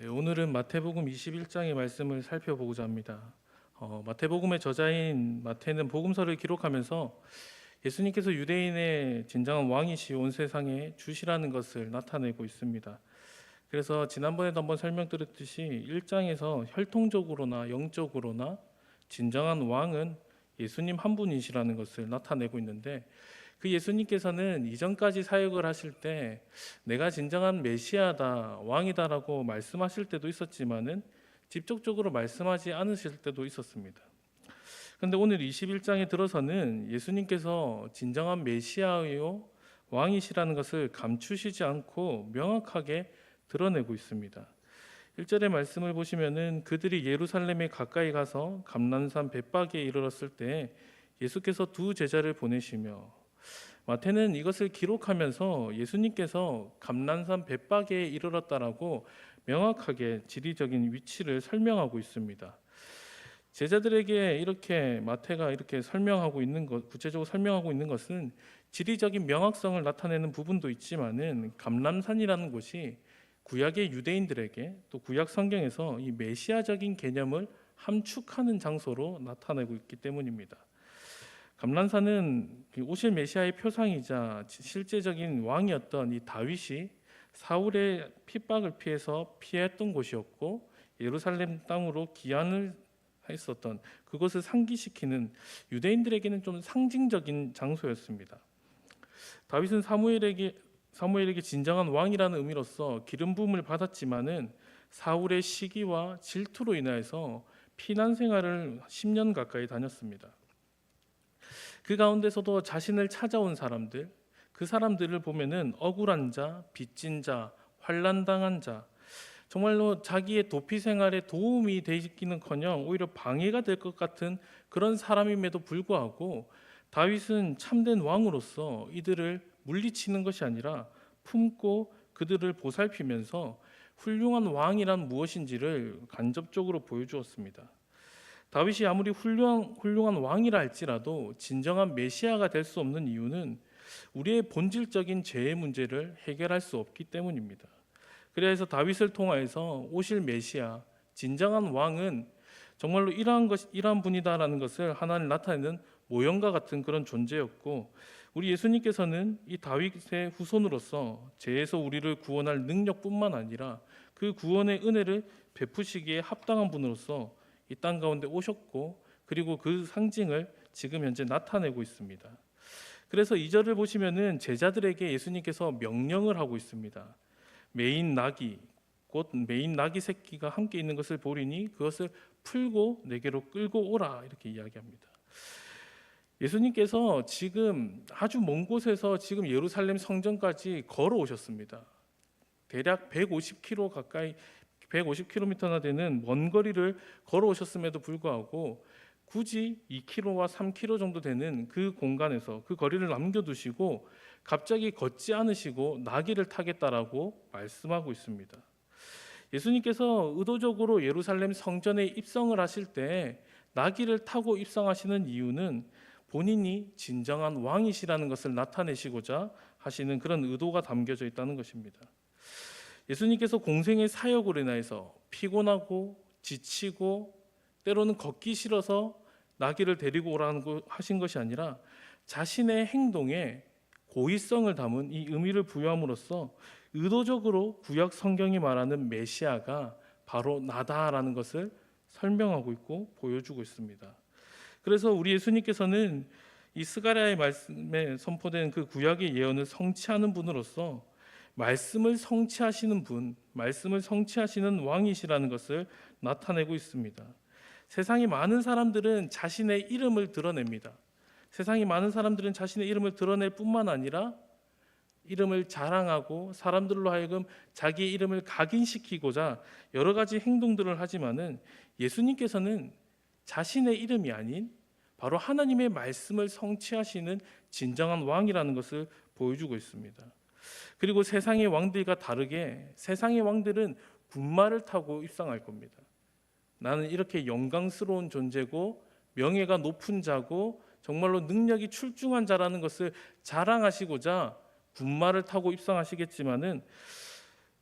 네, 오늘은 마태복음 21장의 말씀을 살펴보고자 합니다. 어, 마태복음의 저자인 마태는 복음서를 기록하면서 예수님께서 유대인의 진정한 왕이시 온 세상에 주시라는 것을 나타내고 있습니다. 그래서 지난번에도 한번 설명드렸듯이 1장에서 혈통적으로나 영적으로나 진정한 왕은 예수님 한 분이시라는 것을 나타내고 있는데 그 예수님께서는 이전까지 사역을 하실 때 내가 진정한 메시아다 왕이다라고 말씀하실 때도 있었지만은 직접적으로 말씀하지 않으실 때도 있었습니다. 그런데 오늘 21장에 들어서는 예수님께서 진정한 메시아요 왕이시라는 것을 감추시지 않고 명확하게 드러내고 있습니다. 1절의 말씀을 보시면은 그들이 예루살렘에 가까이 가서 감난산 벳박에 이르렀을 때 예수께서 두 제자를 보내시며 마태는 이것을 기록하면서 예수님께서 감난산 벳박에 이르렀다라고 명확하게 지리적인 위치를 설명하고 있습니다. 제자들에게 이렇게 마태가 이렇게 설명하고 있는 것, 구체적으로 설명하고 있는 것은 지리적인 명확성을 나타내는 부분도 있지만은 감람산이라는 곳이 구약의 유대인들에게 또 구약 성경에서 이 메시아적인 개념을 함축하는 장소로 나타내고 있기 때문입니다. 감람산은 그 오실 메시아의 표상이자 실제적인 왕이었던 이 다윗이 사울의 핍박을 피해서 피했던 곳이었고 예루살렘 땅으로 기한을 했었던 그것을 상기시키는 유대인들에게는 좀 상징적인 장소였습니다. 다윗은 사무엘에게 사무엘에게 진정한 왕이라는 의미로서 기름 부음을 받았지만은 사울의 시기와 질투로 인하여서 피난 생활을 10년 가까이 다녔습니다. 그 가운데서도 자신을 찾아온 사람들, 그 사람들을 보면은 억울한 자, 빚진 자, 환난 당한 자, 정말로 자기의 도피 생활에 도움이 되기는커녕 오히려 방해가 될 것 같은 그런 사람임에도 불구하고 다윗은 참된 왕으로서 이들을 물리치는 것이 아니라 품고 그들을 보살피면서 훌륭한 왕이란 무엇인지를 간접적으로 보여주었습니다. 다윗이 아무리 훌륭한, 훌륭한 왕이라 할지라도 진정한 메시아가 될 수 없는 이유는 우리의 본질적인 죄의 문제를 해결할 수 없기 때문입니다. 그래서 다윗을 통하여서 오실 메시아, 진정한 왕은 정말로 이러한 것, 이러한 분이다라는 것을 하나님 나타내는 모형과 같은 그런 존재였고 우리 예수님께서는 이 다윗의 후손으로서 죄에서 우리를 구원할 능력뿐만 아니라 그 구원의 은혜를 베푸시기에 합당한 분으로서 이 땅 가운데 오셨고 그리고 그 상징을 지금 현재 나타내고 있습니다. 그래서 이 절을 보시면은 제자들에게 예수님께서 명령을 하고 있습니다. 메인 나귀 곧 메인 나귀 새끼가 함께 있는 것을 보리니 그것을 풀고 내게로 끌고 오라 이렇게 이야기합니다. 예수님께서 지금 아주 먼 곳에서 지금 예루살렘 성전까지 걸어오셨습니다. 대략 150km 가까이 150km나 되는 먼 거리를 걸어오셨음에도 불구하고 굳이 2km와 3km 정도 되는 그 공간에서 그 거리를 남겨두시고 갑자기 걷지 않으시고 나귀를 타겠다라고 말씀하고 있습니다. 예수님께서 의도적으로 예루살렘 성전에 입성을 하실 때 나귀를 타고 입성하시는 이유는 본인이 진정한 왕이시라는 것을 나타내시고자 하시는 그런 의도가 담겨져 있다는 것입니다. 예수님께서 공생의 사역으로 인해서 피곤하고 지치고 때로는 걷기 싫어서 나귀를 데리고 오라는 거 하신 것이 아니라 자신의 행동에 고의성을 담은 이 의미를 부여함으로써 의도적으로 구약 성경이 말하는 메시아가 바로 나다라는 것을 설명하고 있고 보여주고 있습니다. 그래서 우리 예수님께서는 이 스가랴의 말씀에 선포된 그 구약의 예언을 성취하는 분으로서 말씀을 성취하시는 분, 말씀을 성취하시는 왕이시라는 것을 나타내고 있습니다. 세상의 많은 사람들은 자신의 이름을 드러냅니다. 세상의 많은 사람들은 자신의 이름을 드러낼 뿐만 아니라 이름을 자랑하고 사람들로 하여금 자기의 이름을 각인시키고자 여러 가지 행동들을 하지만은 예수님께서는 자신의 이름이 아닌 바로 하나님의 말씀을 성취하시는 진정한 왕이라는 것을 보여주고 있습니다. 그리고 세상의 왕들과 다르게 세상의 왕들은 군마를 타고 입상할 겁니다. 나는 이렇게 영광스러운 존재고 명예가 높은 자고 정말로 능력이 출중한 자라는 것을 자랑하시고자 군마를 타고 입상하시겠지만은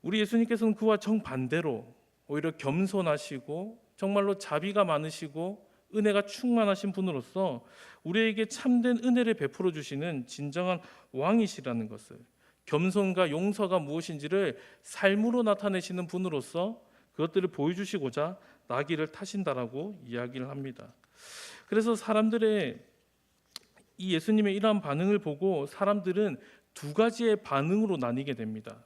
우리 예수님께서는 그와 정반대로 오히려 겸손하시고 정말로 자비가 많으시고 은혜가 충만하신 분으로서 우리에게 참된 은혜를 베풀어 주시는 진정한 왕이시라는 것을 겸손과 용서가 무엇인지를 삶으로 나타내시는 분으로서 그것들을 보여주시고자 나귀를 타신다라고 이야기를 합니다. 그래서 사람들의 이 예수님의 이러한 반응을 보고 사람들은 두 가지의 반응으로 나뉘게 됩니다.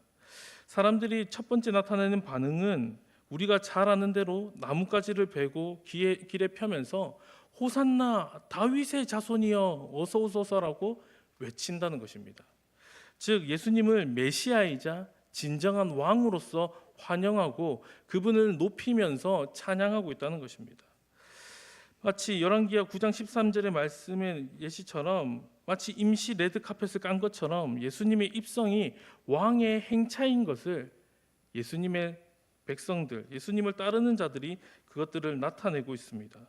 사람들이 첫 번째 나타내는 반응은 우리가 잘 아는 대로 나뭇가지를 베고 길에, 길에 펴면서 호산나 다윗의 자손이여 어서 오소서라고 외친다는 것입니다. 즉 예수님을 메시아이자 진정한 왕으로서 환영하고 그분을 높이면서 찬양하고 있다는 것입니다. 마치 열왕기하 9장 13절의 말씀의 예시처럼 마치 임시 레드 카펫을 깐 것처럼 예수님의 입성이 왕의 행차인 것을 예수님의 백성들, 예수님을 따르는 자들이 그것들을 나타내고 있습니다.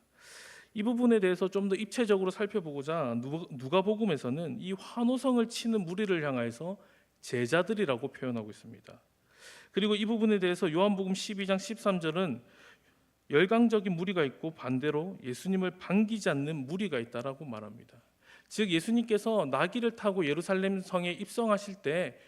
이 부분에 대해서 좀 더 입체적으로 살펴보고자 누가- 누가복음에서는 이 환호성을 치는 무리를 향하여서 제자들이라고 표현하고 있습니다. 그리고 이 부분에 대해서 요한복음 12장 13절은 열광적인 무리가 있고 반대로 예수님을 반기지 않는 무리가 있다라고 말합니다. 즉 예수님께서 나귀를 타고 예루살렘 성에 입성하실 때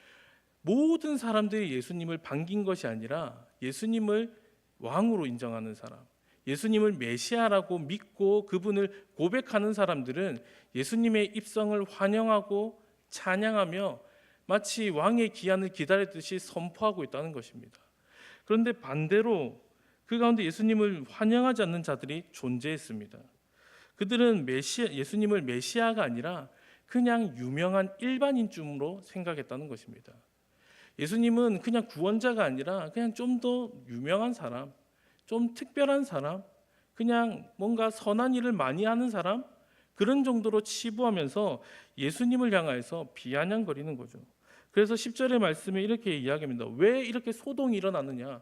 모든 사람들이 예수님을 반긴 것이 아니라 예수님을 왕으로 인정하는 사람, 예수님을 메시아라고 믿고 그분을 고백하는 사람들은 예수님의 입성을 환영하고 찬양하며 마치 왕의 기한을 기다렸듯이 선포하고 있다는 것입니다. 그런데 반대로 그 가운데 예수님을 환영하지 않는 자들이 존재했습니다. 그들은 메시아, 예수님을 메시아가 아니라 그냥 유명한 일반인쯤으로 생각했다는 것입니다. 예수님은 그냥 구원자가 아니라 그냥 좀 더 유명한 사람, 좀 특별한 사람, 그냥 뭔가 선한 일을 많이 하는 사람 그런 정도로 치부하면서 예수님을 향하여서 비아냥거리는 거죠. 그래서 10절의 말씀에 이렇게 이야기합니다. 왜 이렇게 소동이 일어나느냐?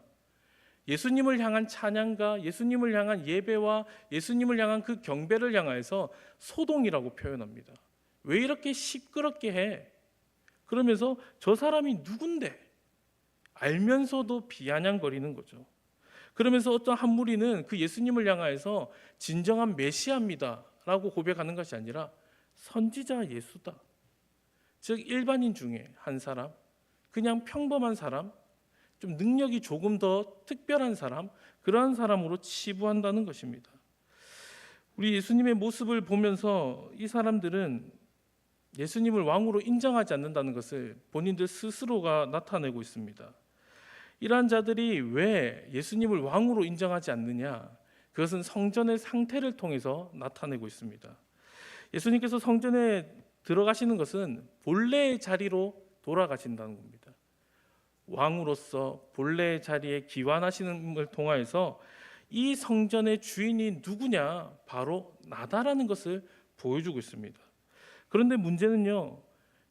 예수님을 향한 찬양과 예수님을 향한 예배와 예수님을 향한 그 경배를 향하여서 소동이라고 표현합니다. 왜 이렇게 시끄럽게 해? 그러면서 저 사람이 누군데? 알면서도 비아냥거리는 거죠. 그러면서 어떤 한 무리는 그 예수님을 향하여서 진정한 메시아입니다라고 고백하는 것이 아니라 선지자 예수다. 즉 일반인 중에 한 사람, 그냥 평범한 사람, 좀 능력이 조금 더 특별한 사람, 그러한 사람으로 치부한다는 것입니다. 우리 예수님의 모습을 보면서 이 사람들은 예수님을 왕으로 인정하지 않는다는 것을 본인들 스스로가 나타내고 있습니다. 이러한 자들이 왜 예수님을 왕으로 인정하지 않느냐? 그것은 성전의 상태를 통해서 나타내고 있습니다. 예수님께서 성전에 들어가시는 것은 본래의 자리로 돌아가신다는 겁니다. 왕으로서 본래의 자리에 기환하시는 걸 통하여서 이 성전의 주인이 누구냐? 바로 나다라는 것을 보여주고 있습니다. 그런데 문제는요.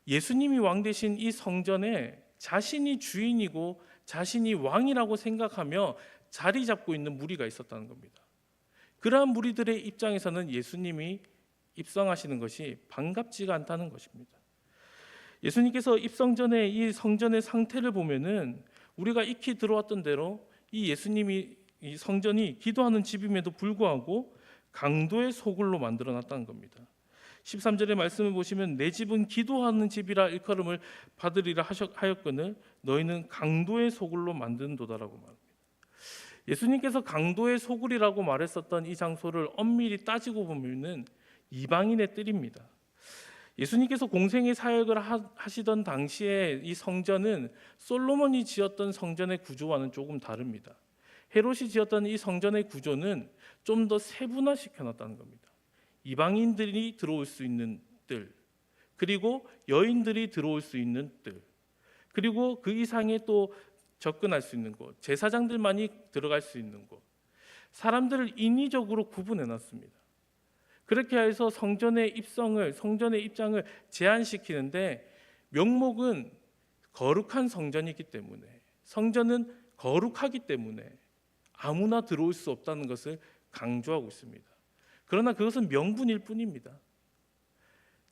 예수님이 왕 되신 이 성전에 자신이 주인이고 자신이 왕이라고 생각하며 자리 잡고 있는 무리가 있었다는 겁니다. 그러한 무리들의 입장에서는 예수님이 입성하시는 것이 반갑지가 않다는 것입니다. 예수님께서 입성 전에 이 성전의 상태를 보면은 우리가 익히 들어왔던 대로 이 예수님이 이 성전이 기도하는 집임에도 불구하고 강도의 소굴로 만들어 놨다는 겁니다. 13절의 말씀을 보시면 내 집은 기도하는 집이라 일컬음을 받으리라 하였거늘 너희는 강도의 소굴로 만든도다라고 말합니다. 예수님께서 강도의 소굴이라고 말했었던 이 장소를 엄밀히 따지고 보면은 이방인의 뜰입니다. 예수님께서 공생의 사역을 하시던 당시에 이 성전은 솔로몬이 지었던 성전의 구조와는 조금 다릅니다. 헤롯이 지었던 이 성전의 구조는 좀 더 세분화시켜 놨다는 겁니다. 이방인들이 들어올 수 있는 뜰, 그리고 여인들이 들어올 수 있는 뜰, 그리고 그 이상에 또 접근할 수 있는 곳, 제사장들만이 들어갈 수 있는 곳, 사람들을 인위적으로 구분해 놨습니다. 그렇게 해서 성전의 입성을, 성전의 입장을 제한시키는데 명목은 거룩한 성전이기 때문에 성전은 거룩하기 때문에 아무나 들어올 수 없다는 것을 강조하고 있습니다. 그러나 그것은 명분일 뿐입니다.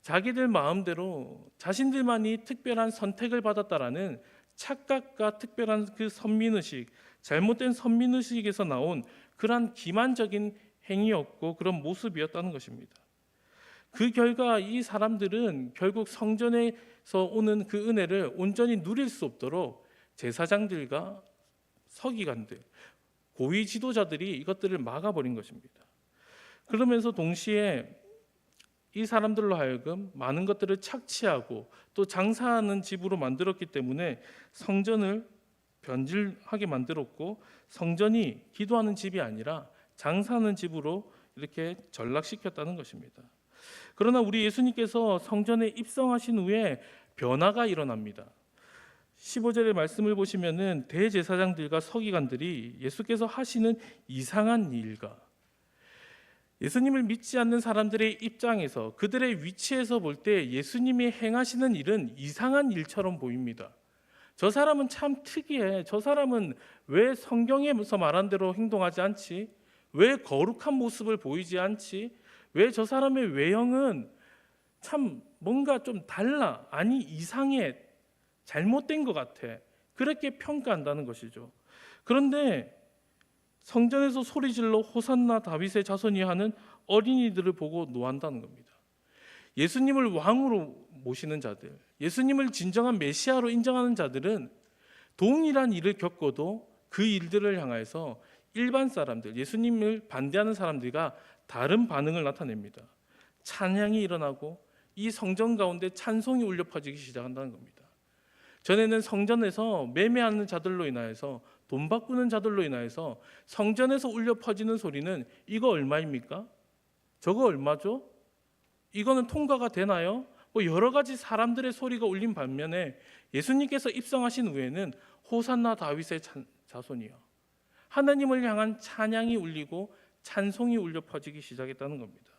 자기들 마음대로 자신들만이 특별한 선택을 받았다라는 착각과 특별한 그 선민의식, 잘못된 선민의식에서 나온 그러한 기만적인 행위였고 그런 모습이었다는 것입니다. 그 결과 이 사람들은 결국 성전에서 오는 그 은혜를 온전히 누릴 수 없도록 제사장들과 서기관들, 고위 지도자들이 이것들을 막아버린 것입니다. 그러면서 동시에 이 사람들로 하여금 많은 것들을 착취하고 또 장사하는 집으로 만들었기 때문에 성전을 변질하게 만들었고 성전이 기도하는 집이 아니라 장사하는 집으로 이렇게 전락시켰다는 것입니다. 그러나 우리 예수님께서 성전에 입성하신 후에 변화가 일어납니다. 15절의 말씀을 보시면은 대제사장들과 서기관들이 예수께서 하시는 이상한 일과 예수님을 믿지 않는 사람들의 입장에서 그들의 위치에서 볼 때 예수님이 행하시는 일은 이상한 일처럼 보입니다. 저 사람은 참 특이해. 저 사람은 왜 성경에서 말한 대로 행동하지 않지? 왜 거룩한 모습을 보이지 않지? 왜 저 사람의 외형은 참 뭔가 좀 달라. 아니 이상해. 잘못된 것 같아. 그렇게 평가한다는 것이죠. 그런데 성전에서 소리질러 호산나 다윗의 자손이 하는 어린이들을 보고 노한다는 겁니다. 예수님을 왕으로 모시는 자들, 예수님을 진정한 메시아로 인정하는 자들은 동일한 일을 겪어도 그 일들을 향해서 일반 사람들, 예수님을 반대하는 사람들과 다른 반응을 나타냅니다. 찬양이 일어나고 이 성전 가운데 찬송이 울려 퍼지기 시작한다는 겁니다. 전에는 성전에서 매매하는 자들로 인하여서 돈 바꾸는 자들로 인하여서 성전에서 울려 퍼지는 소리는 이거 얼마입니까? 저거 얼마죠? 이거는 통과가 되나요? 뭐 여러 가지 사람들의 소리가 울린 반면에 예수님께서 입성하신 후에는 호산나 다윗의 찬- 자손이요. 하나님을 향한 찬양이 울리고 찬송이 울려 퍼지기 시작했다는 겁니다.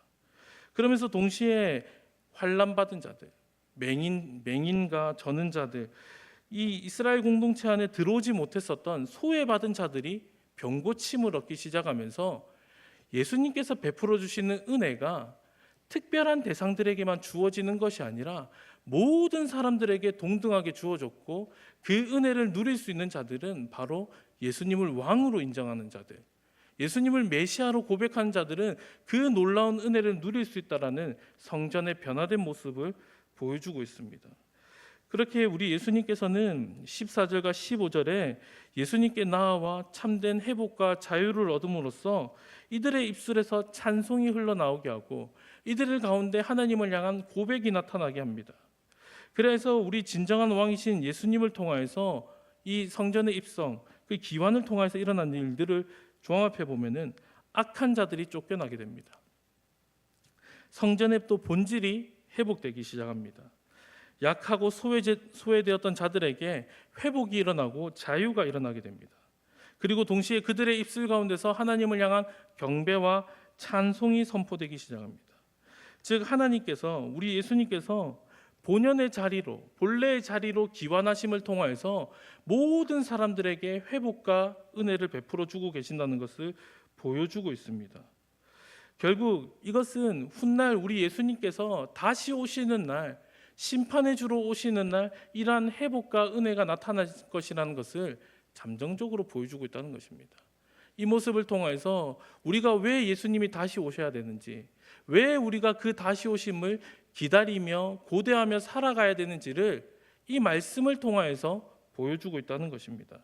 그러면서 동시에 환란 받은 자들, 맹인 맹인과 저는 자들, 이 이스라엘 공동체 안에 들어오지 못했었던 소외받은 자들이 병고침을 얻기 시작하면서 예수님께서 베풀어 주시는 은혜가 특별한 대상들에게만 주어지는 것이 아니라 모든 사람들에게 동등하게 주어졌고 그 은혜를 누릴 수 있는 자들은 바로 예수님을 왕으로 인정하는 자들, 예수님을 메시아로 고백하는 자들은 그 놀라운 은혜를 누릴 수 있다라는 성전의 변화된 모습을 보여주고 있습니다. 그렇게 우리 예수님께서는 14절과 15절에 예수님께 나아와 참된 회복과 자유를 얻음으로써 이들의 입술에서 찬송이 흘러나오게 하고 이들 가운데 하나님을 향한 고백이 나타나게 합니다. 그래서 우리 진정한 왕이신 예수님을 통하여서 이 성전의 입성, 그 기환을 통해서 일어난 일들을 종합해 보면은 악한 자들이 쫓겨나게 됩니다. 성전의 또 본질이 회복되기 시작합니다. 약하고 소외제, 소외되었던 자들에게 회복이 일어나고 자유가 일어나게 됩니다. 그리고 동시에 그들의 입술 가운데서 하나님을 향한 경배와 찬송이 선포되기 시작합니다. 즉 하나님께서 우리 예수님께서 본연의 자리로 본래의 자리로 기환하심을 통하여서 모든 사람들에게 회복과 은혜를 베풀어 주고 계신다는 것을 보여주고 있습니다. 결국 이것은 훗날 우리 예수님께서 다시 오시는 날 심판의 주로 오시는 날 이러한 회복과 은혜가 나타날 것이라는 것을 잠정적으로 보여주고 있다는 것입니다. 이 모습을 통해서 우리가 왜 예수님이 다시 오셔야 되는지, 왜 우리가 그 다시 오심을 기다리며 고대하며 살아가야 되는지를 이 말씀을 통하여서 보여주고 있다는 것입니다.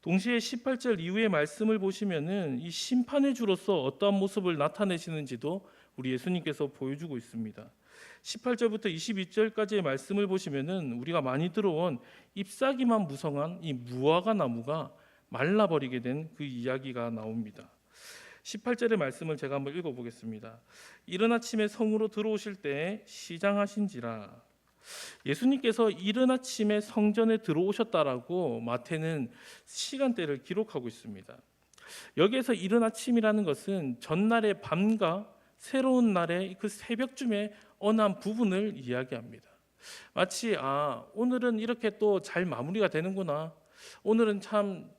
동시에 18절 이후의 말씀을 보시면은 이 심판의 주로서 어떠한 모습을 나타내시는지도 우리 예수님께서 보여주고 있습니다. 18절부터 22절까지의 말씀을 보시면은 우리가 많이 들어온 잎사귀만 무성한 이 무화과 나무가 말라버리게 된 그 이야기가 나옵니다. 18절의 말씀을 제가 한번 읽어보겠습니다. 이른 아침에 성으로 들어오실 때 시장하신지라 예수님께서 이른 아침에 성전에 들어오셨다라고 마태는 시간대를 기록하고 있습니다. 여기에서 이른 아침이라는 것은 전날의 밤과 새로운 날의 그 새벽쯤에 어느 한 부분을 이야기합니다. 마치 아 오늘은 이렇게 또 잘 마무리가 되는구나. 오늘은 참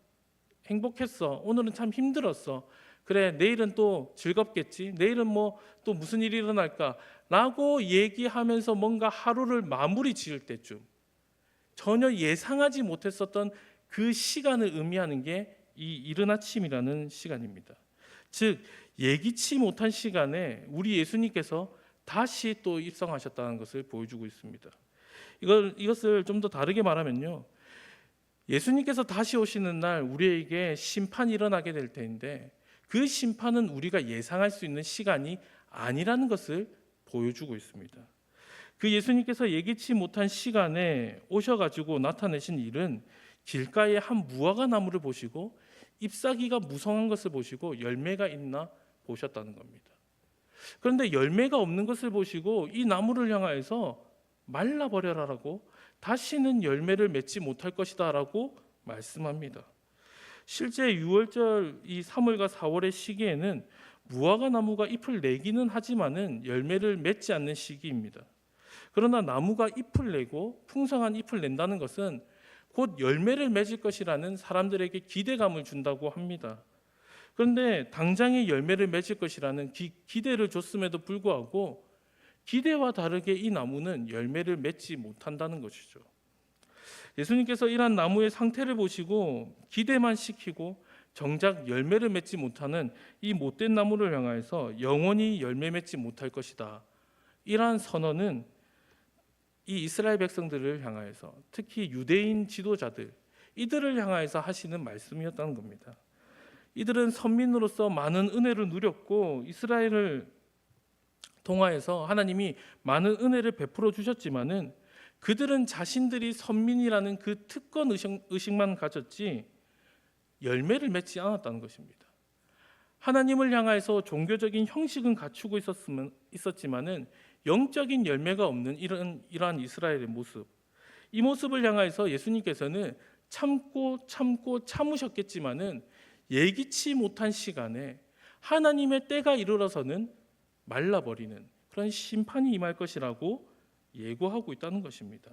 행복했어. 오늘은 참 힘들었어. 그래 내일은 또 즐겁겠지. 내일은 뭐 또 무슨 일이 일어날까라고 얘기하면서 뭔가 하루를 마무리 지을 때쯤 전혀 예상하지 못했었던 그 시간을 의미하는 게 이 이른 아침이라는 시간입니다. 즉 예기치 못한 시간에 우리 예수님께서 다시 또 입성하셨다는 것을 보여주고 있습니다. 이걸 이것을 좀 더 다르게 말하면요. 예수님께서 다시 오시는 날 우리에게 심판이 일어나게 될 텐데 그 심판은 우리가 예상할 수 있는 시간이 아니라는 것을 보여주고 있습니다. 그 예수님께서 예기치 못한 시간에 오셔가지고 나타내신 일은 길가에 한 무화과 나무를 보시고 잎사귀가 무성한 것을 보시고 열매가 있나 보셨다는 겁니다. 그런데 열매가 없는 것을 보시고 이 나무를 향하여서 말라버려라라고 다시는 열매를 맺지 못할 것이다라고 말씀합니다. 실제 6월절 이 3월과 4월의 시기에는 무화과 나무가 잎을 내기는 하지만은 열매를 맺지 않는 시기입니다. 그러나 나무가 잎을 내고 풍성한 잎을 낸다는 것은 곧 열매를 맺을 것이라는 사람들에게 기대감을 준다고 합니다. 그런데 당장의 열매를 맺을 것이라는 기, 기대를 줬음에도 불구하고 기대와 다르게 이 나무는 열매를 맺지 못한다는 것이죠. 예수님께서 이러한 나무의 상태를 보시고 기대만 시키고 정작 열매를 맺지 못하는 이 못된 나무를 향하여서 영원히 열매 맺지 못할 것이다. 이러한 선언은 이 이스라엘 백성들을 향하여서 특히 유대인 지도자들 이들을 향하여서 하시는 말씀이었다는 겁니다. 이들은 선민으로서 많은 은혜를 누렸고 이스라엘을 통하여서 하나님이 많은 은혜를 베풀어 주셨지만은 그들은 자신들이 선민이라는 그 특권 의식, 의식 만 가졌지 열매를 맺지 않았다는 것입니다. 하나님을 향하여서 종교적인 형식은 갖추고 있었으면 있었지만은 영적인 열매가 없는 이런 이러한 이스라엘의 모습. 이 모습을 향하여서 예수님께서는 참고 참고 참으셨겠지만은 예기치 못한 시간에 하나님의 때가 이르러서는 말라버리는 그런 심판이 임할 것이라고 예고하고 있다는 것입니다.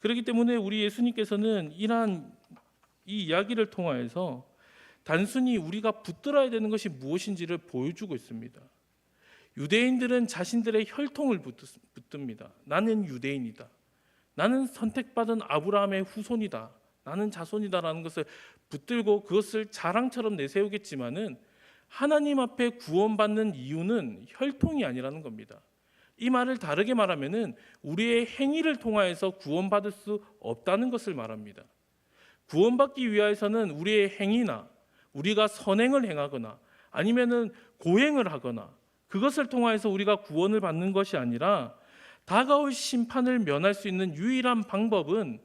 그렇기 때문에 우리 예수님께서는 이러한 이 이야기를 통하여서 단순히 우리가 붙들어야 되는 것이 무엇인지를 보여주고 있습니다. 유대인들은 자신들의 혈통을 붙듭니다. 나는 유대인이다. 나는 선택받은 아브라함의 후손이다. 나는 자손이다라는 것을 붙들고 그것을 자랑처럼 내세우겠지만은 하나님 앞에 구원받는 이유는 혈통이 아니라는 겁니다. 이 말을 다르게 말하면은 우리의 행위를 통하여서 구원받을 수 없다는 것을 말합니다. 구원받기 위하여서는 우리의 행위나 우리가 선행을 행하거나 아니면은 고행을 하거나 그것을 통하여서 우리가 구원을 받는 것이 아니라 다가올 심판을 면할 수 있는 유일한 방법은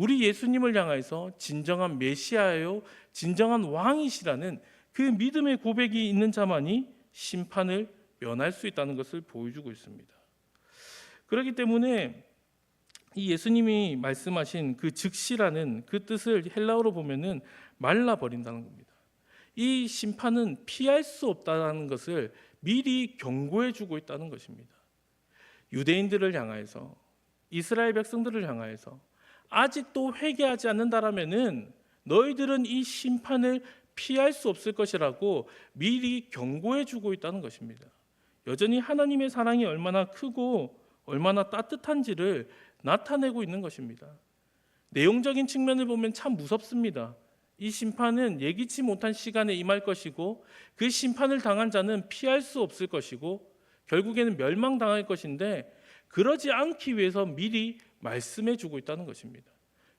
우리 예수님을 향하여서 진정한 메시아요, 진정한 왕이시라는 그 믿음의 고백이 있는 자만이 심판을 면할 수 있다는 것을 보여주고 있습니다. 그렇기 때문에 이 예수님이 말씀하신 그 즉시라는 그 뜻을 헬라어로 보면은 말라 버린다는 겁니다. 이 심판은 피할 수 없다는 것을 미리 경고해 주고 있다는 것입니다. 유대인들을 향하여서 이스라엘 백성들을 향하여서 아직도 회개하지 않는다라면은 너희들은 이 심판을 피할 수 없을 것이라고 미리 경고해 주고 있다는 것입니다. 여전히 하나님의 사랑이 얼마나 크고 얼마나 따뜻한지를 나타내고 있는 것입니다. 내용적인 측면을 보면 참 무섭습니다. 이 심판은 예기치 못한 시간에 임할 것이고 그 심판을 당한 자는 피할 수 없을 것이고 결국에는 멸망당할 것인데 그러지 않기 위해서 미리 말씀해 주고 있다는 것입니다.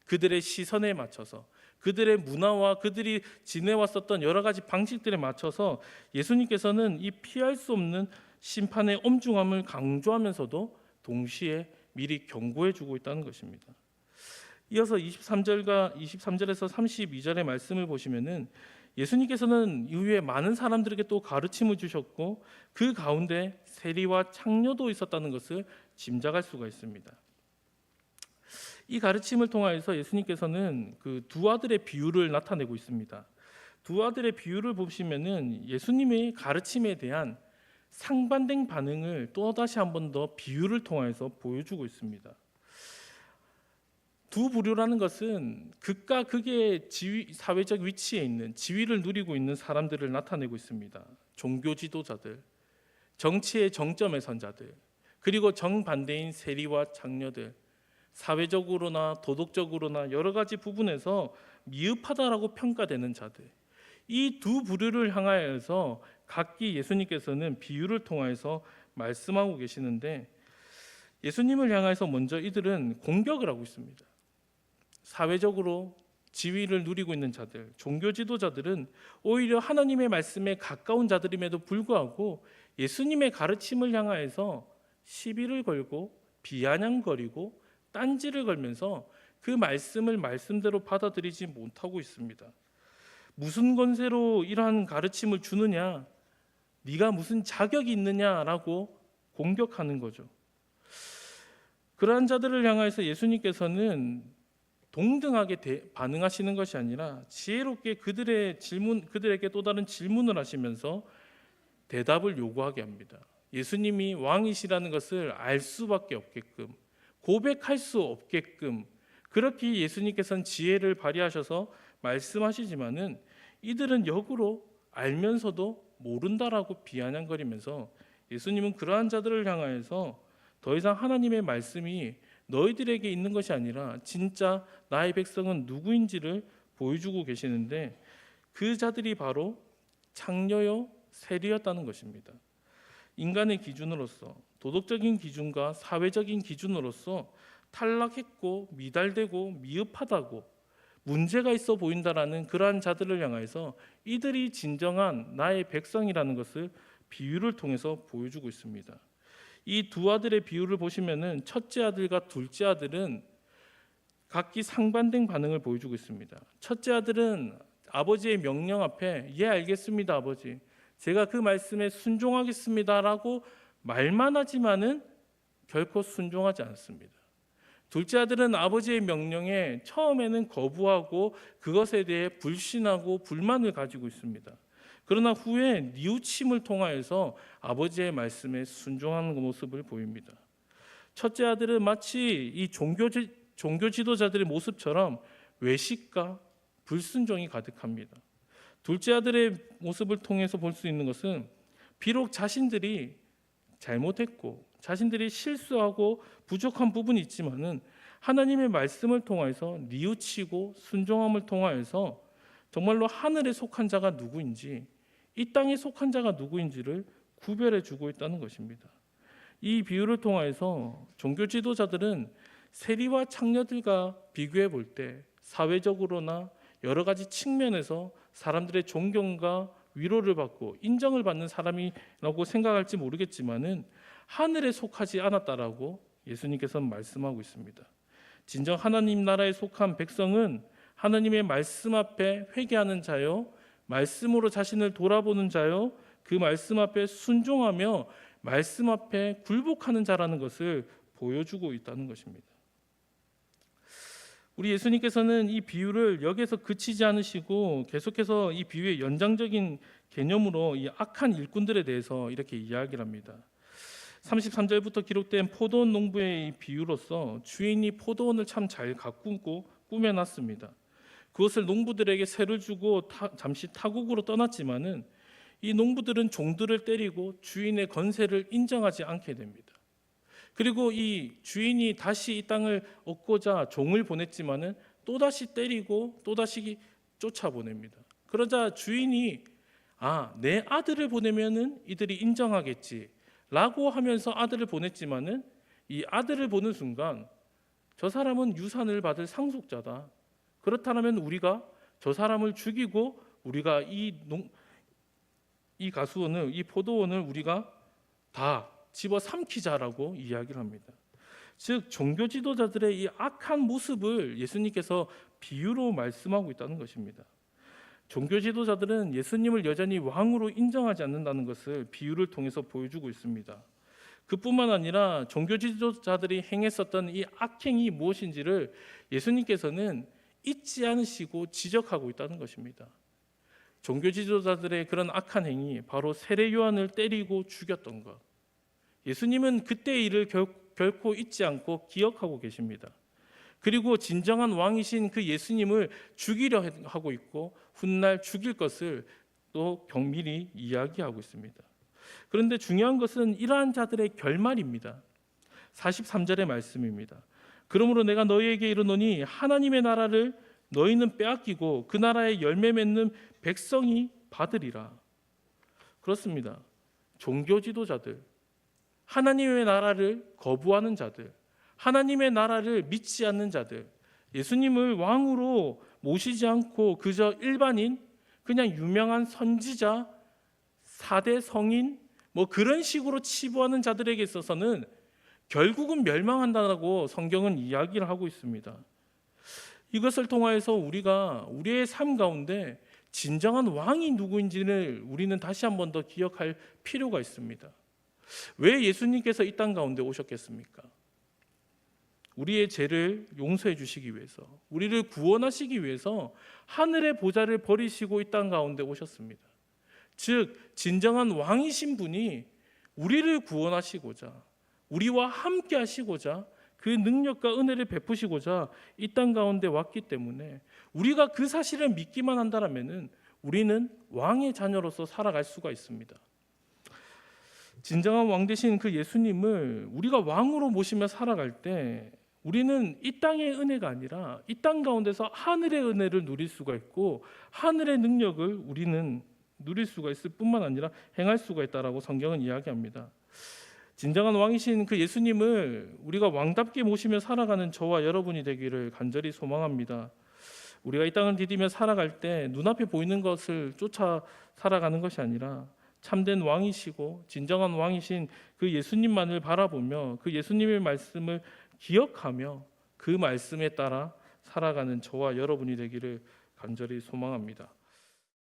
그들의 시선에 맞춰서 그들의 문화와 그들이 지내왔었던 여러 가지 방식들에 맞춰서 예수님께서는 이 피할 수 없는 심판의 엄중함을 강조하면서도 동시에 미리 경고해 주고 있다는 것입니다. 이어서 23절과 23절에서 32절의 말씀을 보시면은 예수님께서는 이후에 많은 사람들에게 또 가르침을 주셨고 그 가운데 세리와 창녀도 있었다는 것을 짐작할 수가 있습니다. 이 가르침을 통하여서 예수님께서는 그 두 아들의 비유를 나타내고 있습니다. 두 아들의 비유를 보시면은 예수님의 가르침에 대한 상반된 반응을 또 다시 한 번 더 비유를 통해서 보여주고 있습니다. 두 부류라는 것은 극과 극의 지위, 사회적 위치에 있는 지위를 누리고 있는 사람들을 나타내고 있습니다. 종교 지도자들, 정치의 정점에 선 자들, 그리고 정반대인 세리와 장녀들, 사회적으로나 도덕적으로나 여러 가지 부분에서 미흡하다라고 평가되는 자들. 이 두 부류를 향하여서 각기 예수님께서는 비유를 통하여서 말씀하고 계시는데 예수님을 향해서 먼저 이들은 공격을 하고 있습니다. 사회적으로 지위를 누리고 있는 자들, 종교 지도자들은 오히려 하나님의 말씀에 가까운 자들임에도 불구하고 예수님의 가르침을 향하여서 시비를 걸고 비아냥거리고 딴지를 걸면서 그 말씀을 말씀대로 받아들이지 못하고 있습니다. 무슨 권세로 이러한 가르침을 주느냐? 네가 무슨 자격이 있느냐라고 공격하는 거죠. 그러한 자들을 향해서 예수님께서는 동등하게 대- 반응하시는 것이 아니라 지혜롭게 그들의 질문 그들에게 또 다른 질문을 하시면서 대답을 요구하게 합니다. 예수님이 왕이시라는 것을 알 수밖에 없게끔 고백할 수 없게끔 그렇게 예수님께서는 지혜를 발휘하셔서 말씀하시지만은 이들은 역으로 알면서도 모른다라고 비아냥거리면서 예수님은 그러한 자들을 향하여서 더 이상 하나님의 말씀이 너희들에게 있는 것이 아니라 진짜 나의 백성은 누구인지를 보여주고 계시는데 그 자들이 바로 창녀요 세리였다는 것입니다. 인간의 기준으로서 도덕적인 기준과 사회적인 기준으로서 탈락했고 미달되고 미흡하다고 문제가 있어 보인다라는 그러한 자들을 향해서 이들이 진정한 나의 백성이라는 것을 비유를 통해서 보여주고 있습니다. 이 두 아들의 비유를 보시면은 첫째 아들과 둘째 아들은 각기 상반된 반응을 보여주고 있습니다. 첫째 아들은 아버지의 명령 앞에 예 알겠습니다 아버지 제가 그 말씀에 순종하겠습니다라고 말만 하지만은 결코 순종하지 않습니다. 둘째 아들은 아버지의 명령에 처음에는 거부하고 그것에 대해 불신하고 불만을 가지고 있습니다. 그러나 후에 뉘우침을 통하여서 아버지의 말씀에 순종하는 모습을 보입니다. 첫째 아들은 마치 이 종교 지, 종교 지도자들의 모습처럼 외식과 불순종이 가득합니다. 둘째 아들의 모습을 통해서 볼 수 있는 것은 비록 자신들이 잘못했고 자신들이 실수하고 부족한 부분이 있지만은 하나님의 말씀을 통하여서 뉘우치고 순종함을 통하여서 정말로 하늘에 속한 자가 누구인지 이 땅에 속한 자가 누구인지를 구별해 주고 있다는 것입니다. 이 비유를 통하여서 종교 지도자들은 세리와 창녀들과 비교해 볼 때 사회적으로나 여러 가지 측면에서 사람들의 존경과 위로를 받고 인정을 받는 사람이라고 생각할지 모르겠지만은 하늘에 속하지 않았다라고 예수님께서는 말씀하고 있습니다. 진정 하나님 나라에 속한 백성은 하나님의 말씀 앞에 회개하는 자요, 말씀으로 자신을 돌아보는 자요, 그 말씀 앞에 순종하며 말씀 앞에 굴복하는 자라는 것을 보여주고 있다는 것입니다. 우리 예수님께서는 이 비유를 여기에서 그치지 않으시고 계속해서 이 비유의 연장적인 개념으로 이 악한 일꾼들에 대해서 이렇게 이야기를 합니다. 33절부터 기록된 포도원 농부의 이 비유로서 주인이 포도원을 참 잘 가꾸고 꾸며놨습니다. 그것을 농부들에게 세를 주고 타, 잠시 타국으로 떠났지만은 이 농부들은 종들을 때리고 주인의 건세를 인정하지 않게 됩니다. 그리고 이 주인이 다시 이 땅을 얻고자 종을 보냈지만은 또 다시 때리고 또 다시 쫓아보냅니다. 그러자 주인이 아, 내 아들을 보내면은 이들이 인정하겠지라고 하면서 아들을 보냈지만은 이 아들을 보는 순간 저 사람은 유산을 받을 상속자다. 그렇다면 우리가 저 사람을 죽이고 우리가 이 농, 이 가수원을 이 포도원을 우리가 다 집어 삼키자라고 이야기를 합니다. 즉 종교 지도자들의 이 악한 모습을 예수님께서 비유로 말씀하고 있다는 것입니다. 종교 지도자들은 예수님을 여전히 왕으로 인정하지 않는다는 것을 비유를 통해서 보여주고 있습니다. 그뿐만 아니라 종교 지도자들이 행했었던 이 악행이 무엇인지를 예수님께서는 잊지 않으시고 지적하고 있다는 것입니다. 종교 지도자들의 그런 악한 행위 바로 세례 요한을 때리고 죽였던 것. 예수님은 그때의 일을 결, 결코 잊지 않고 기억하고 계십니다. 그리고 진정한 왕이신 그 예수님을 죽이려 하고 있고 훗날 죽일 것을 또 경밀히 이야기하고 있습니다. 그런데 중요한 것은 이러한 자들의 결말입니다. 43절의 말씀입니다. 그러므로 내가 너희에게 이르노니 하나님의 나라를 너희는 빼앗기고 그 나라의 열매 맺는 백성이 받으리라. 그렇습니다. 종교 지도자들, 하나님의 나라를 거부하는 자들, 하나님의 나라를 믿지 않는 자들, 예수님을 왕으로 모시지 않고 그저 일반인, 그냥 유명한 선지자, 사대 성인, 뭐 그런 식으로 치부하는 자들에게 있어서는 결국은 멸망한다고 성경은 이야기를 하고 있습니다. 이것을 통하여서 우리가 우리의 삶 가운데 진정한 왕이 누구인지를 우리는 다시 한 번 더 기억할 필요가 있습니다. 왜 예수님께서 이 땅 가운데 오셨겠습니까? 우리의 죄를 용서해 주시기 위해서, 우리를 구원하시기 위해서 하늘의 보좌를 버리시고 이 땅 가운데 오셨습니다. 즉, 진정한 왕이신 분이 우리를 구원하시고자, 우리와 함께 하시고자, 그 능력과 은혜를 베푸시고자 이 땅 가운데 왔기 때문에 우리가 그 사실을 믿기만 한다면은 우리는 왕의 자녀로서 살아갈 수가 있습니다. 진정한 왕 되신 그 예수님을 우리가 왕으로 모시며 살아갈 때 우리는 이 땅의 은혜가 아니라 이 땅 가운데서 하늘의 은혜를 누릴 수가 있고 하늘의 능력을 우리는 누릴 수가 있을 뿐만 아니라 행할 수가 있다라고 성경은 이야기합니다. 진정한 왕이신 그 예수님을 우리가 왕답게 모시며 살아가는 저와 여러분이 되기를 간절히 소망합니다. 우리가 이 땅을 디디며 살아갈 때 눈앞에 보이는 것을 쫓아 살아가는 것이 아니라 참된 왕이시고 진정한 왕이신 그 예수님만을 바라보며 그 예수님의 말씀을 기억하며 그 말씀에 따라 살아가는 저와 여러분이 되기를 간절히 소망합니다.